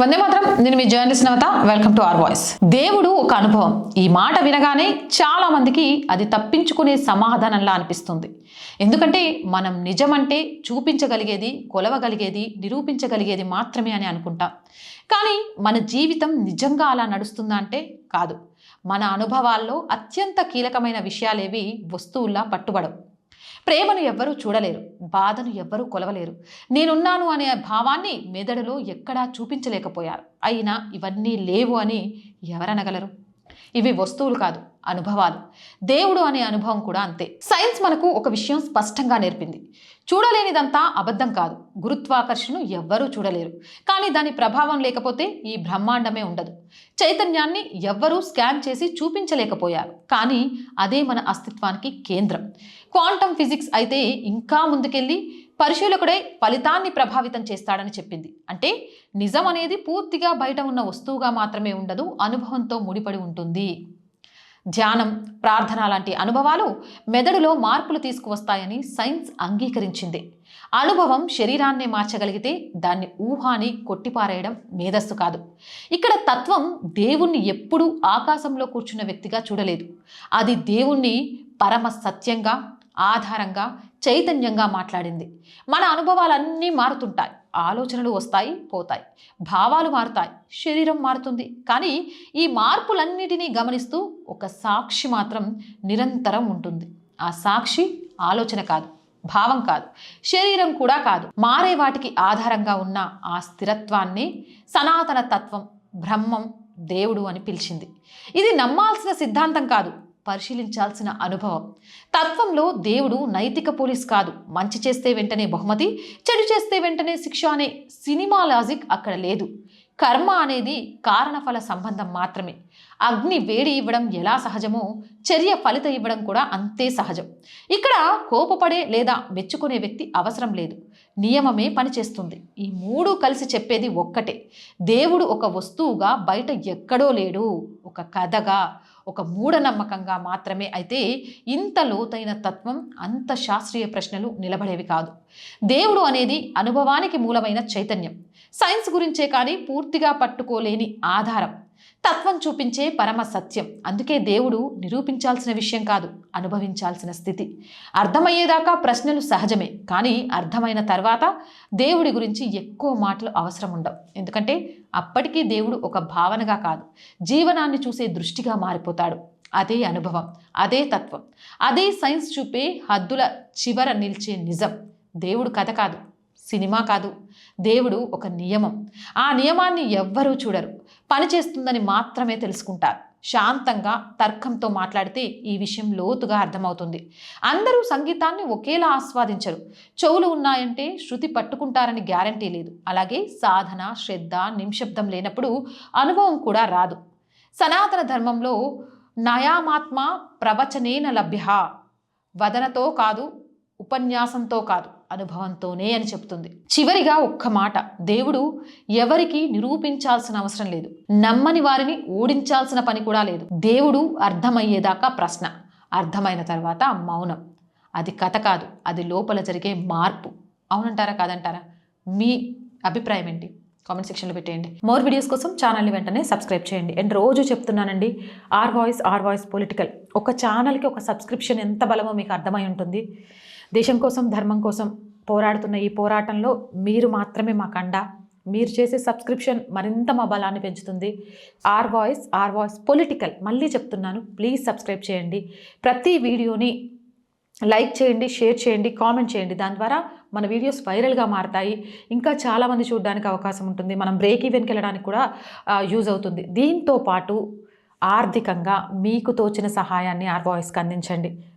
వందే మాత్రం. నేను మీ journalist Navatha welcome to R voice దేవుడు ఒక అనుభవం. ఈ మాట వినగానే చాలా మందికి అది తప్పించుకునే సమాధానంలా అనిపిస్తుంది. ఎందుకంటే మనం నిజమంటే చూపించగలిగేది కొలవగలిగేది నిరూపించగలిగేది మాత్రమే అని అనుకుంటాం. కానీ మన జీవితం నిజంగా అలా నడుస్తుందా అంటే కాదు. మన అనుభవాల్లో అత్యంత కీలకమైన విషయాలేవి వస్తువుల్లా పట్టుబడవు. ప్రేమను ఎవ్వరూ చూడలేరు బాధను ఎవ్వరూ కొలవలేరు. నేనున్నాను అనే భావాన్ని మెదడులో ఎక్కడా చూపించలేకపోయారు. అయినా ఇవన్నీ లేవు అని ఎవరనగలరు? ఇవి వస్తువులు కాదు. అనుభవాలు. దేవుడు అనే అనుభవం కూడా అంతే. సైన్స్ మనకు ఒక విషయం స్పష్టంగా నేర్పింది. చూడలేనిదంతా అబద్ధం కాదు. గురుత్వాకర్షణను ఎవ్వరూ చూడలేరు. కానీ దాని ప్రభావం లేకపోతే ఈ బ్రహ్మాండమే ఉండదు. చైతన్యాన్ని ఎవ్వరూ స్కాన్ చేసి చూపించలేకపోయారు. కానీ అదే మన అస్తిత్వానికి కేంద్రం. క్వాంటమ్ ఫిజిక్స్ అయితే ఇంకా ముందుకెళ్ళి పరిశీలకుడే ఫలితాన్ని ప్రభావితం చేస్తాడని చెప్పింది. అంటే నిజం అనేది పూర్తిగా బయట ఉన్న వస్తువుగా మాత్రమే ఉండదు అనుభవంతో ముడిపడి ఉంటుంది. ధ్యానం ప్రార్థన లాంటి అనుభవాలు మెదడులో మార్పులు తీసుకువస్తాయని సైన్స్ అంగీకరించింది. అనుభవం శరీరాన్ని మార్చగలిగితే దాన్ని ఊహాని కొట్టిపారేయడం మేధస్సు కాదు. ఇక్కడ తత్వం దేవుణ్ణి ఎప్పుడూ ఆకాశంలో కూర్చున్న వ్యక్తిగా చూడలేదు. అది దేవుణ్ణి పరమ సత్యంగా ఆధారంగా చైతన్యంగా మాట్లాడింది. మన అనుభవాలన్నీ మారుతుంటాయి. ఆలోచనలు వస్తాయి పోతాయి. భావాలు మారుతాయి. శరీరం మారుతుంది. కానీ ఈ మార్పులన్నిటినీ గమనిస్తూ ఒక సాక్షి మాత్రం నిరంతరం ఉంటుంది. ఆ సాక్షి ఆలోచన కాదు భావం కాదు శరీరం కూడా కాదు. మారే వాటికి ఆధారంగా ఉన్న ఆ స్థిరత్వాన్ని సనాతన తత్వం బ్రహ్మం దేవుడు అని పిలిచింది. ఇది నమ్మాల్సిన సిద్ధాంతం కాదు. పరిశీలించాల్సిన అనుభవం. తత్వంలో దేవుడు నైతిక పోలీస్ కాదు. మంచి చేస్తే వెంటనే బహుమతి చెడు చేస్తే వెంటనే శిక్ష అనే సినిమా లాజిక్ అక్కడ లేదు. కర్మ అనేది కారణఫల సంబంధం మాత్రమే. అగ్ని వేడి ఇవ్వడం ఎలా సహజమో చర్య ఫలిత ఇవ్వడం కూడా అంతే సహజం. ఇక్కడ కోపపడే లేదా మెచ్చుకునే వ్యక్తి అవసరం లేదు. నియమమే పనిచేస్తుంది. ఈ మూడు కలిసి చెప్పేది ఒక్కటే. దేవుడు ఒక వస్తువుగా బయట ఎక్కడో లేడు. ఒక కథగా ఒక మూఢనమ్మకంగా మాత్రమే అయితే ఇంత లోతైన తత్వం అంత శాస్త్రీయ ప్రశ్నలు నిలబడేవి కాదు. దేవుడు అనేది అనుభవానికి మూలమైన చైతన్యం. సైన్స్ గురించే కానీ పూర్తిగా పట్టుకోలేని ఆధారం. తత్వం చూపించే పరమ సత్యం. అందుకే దేవుడు నిరూపించాల్సిన విషయం కాదు అనుభవించాల్సిన స్థితి. అర్థమయ్యేదాకా ప్రశ్నలు సహజమే కానీ అర్థమైన తర్వాత దేవుడి గురించి ఎక్కువ మాటలు అవసరం ఉండవు ఎందుకంటే అప్పటికీ దేవుడు ఒక భావనగా కాదు జీవనాన్ని చూసే దృష్టిగా మారిపోతాడు. అదే అనుభవం అదే తత్వం అదే సైన్స్ చూపే హద్దుల చివర నిలిచే నిజం. దేవుడు కథ కాదు సినిమా కాదు. దేవుడు ఒక నియమం. ఆ నియమాన్ని ఎవ్వరూ చూడరు. పనిచేస్తుందని మాత్రమే తెలుసుకుంటారు. శాంతంగా తర్కంతో మాట్లాడితే ఈ విషయం లోతుగా అర్థమవుతుంది. అందరూ సంగీతాన్ని ఒకేలా ఆస్వాదించరు. చెవులు ఉన్నాయంటే శృతి పట్టుకుంటారని గ్యారంటీ లేదు. అలాగే సాధన శ్రద్ధ నింశబ్దం లేనప్పుడు అనుభవం కూడా రాదు. సనాతన ధర్మంలో నయామాత్మ ప్రవచనేన లభ్య. వదనతో కాదు ఉపన్యాసంతో కాదు అనుభవంతోనే అని చెప్తుంది. చివరిగా ఒక్క మాట దేవుడు ఎవరికి నిరూపించాల్సిన అవసరం లేదు. నమ్మని వారిని ఓడించాల్సిన పని కూడా లేదు. దేవుడు అర్థమయ్యేదాకా ప్రశ్న అర్థమైన తర్వాత మౌనం. అది కథ కాదు అది లోపల జరిగే మార్పు. అవునంటారా కాదంటారా? మీ అభిప్రాయం ఏంటి? కామెంట్ సెక్షన్లో పెట్టేయండి. మోర్ వీడియోస్ కోసం ఛానల్ని వెంటనే సబ్స్క్రైబ్ చేయండి. అండ్ రోజు చెప్తున్నానండి R voice R voice political. ఒక ఛానల్కి ఒక సబ్స్క్రిప్షన్ ఎంత బలమో మీకు అర్థమై ఉంటుంది. దేశం కోసం ధర్మం కోసం పోరాడుతున్న ఈ పోరాటంలో మీరు మాత్రమే మా కండ. మీరు చేసే సబ్స్క్రిప్షన్ మరింత మా బలాన్ని పెంచుతుంది. R voice R voice political. మళ్ళీ చెప్తున్నాను ప్లీజ్ సబ్స్క్రైబ్ చేయండి. ప్రతి వీడియోని లైక్ చేయండి షేర్ చేయండి కామెంట్ చేయండి. దాని ద్వారా మన వీడియోస్ వైరల్గా మారతాయి. ఇంకా చాలామంది చూడడానికి అవకాశం ఉంటుంది. మనం బ్రేక్ ఈవెన్కి వెళ్ళడానికి కూడా యూజ్ అవుతుంది. దీంతో పాటు ఆర్థికంగా మీకు తోచిన సహాయాన్ని ఆర్ వాయిస్కి అందించండి.